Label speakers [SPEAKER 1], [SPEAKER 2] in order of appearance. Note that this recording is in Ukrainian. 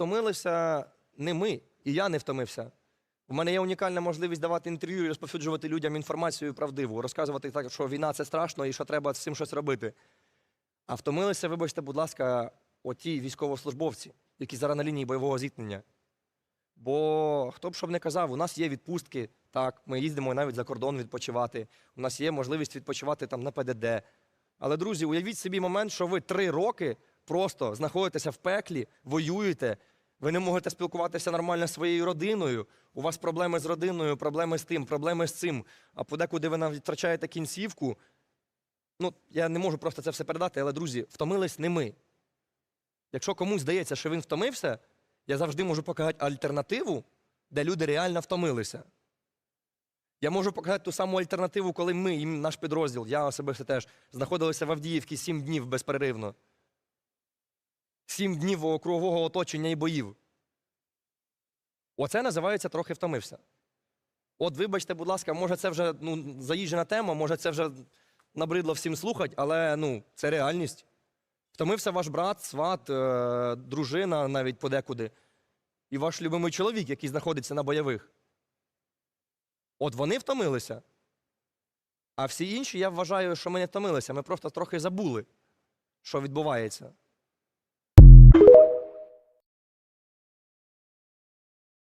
[SPEAKER 1] втомилися не ми, і я не втомився. У мене є унікальна можливість давати інтерв'ю і розповсюджувати людям інформацію правдиву, розказувати так, що війна це страшно і що треба з цим щось робити. А втомилися, вибачте, будь ласка, оті військовослужбовці, які зараз на лінії бойового зіткнення. Бо хто б що не казав, у нас є відпустки, так, ми їздимо навіть за кордон відпочивати. У нас є можливість відпочивати там на ПДД. Але, друзі, уявіть собі момент, що ви три роки просто знаходитеся в пеклі, воюєте, ви не можете спілкуватися нормально зі своєю родиною. У вас проблеми з родиною, проблеми з тим, проблеми з цим. А подекуди ви навіть втрачаєте кінцівку. Ну, я не можу просто це все передати, але, друзі, втомились не ми. Якщо комусь здається, що він втомився, я завжди можу показати альтернативу, де люди реально втомилися. Я можу показати ту саму альтернативу, коли ми, і наш підрозділ, я особисто теж, знаходилися в Авдіївці сім днів безперервно. Сім днів кругового оточення і боїв. Оце називається трохи втомився. От, вибачте, будь ласка, може, це вже ну, заїжджена тема, може, це вже набридло всім слухати, але ну, це реальність. Втомився ваш брат, сват, е, дружина навіть подекуди, і ваш любимий чоловік, який знаходиться на бойових. От вони втомилися. А всі інші, я вважаю, що ми не втомилися. Ми просто трохи забули, що відбувається.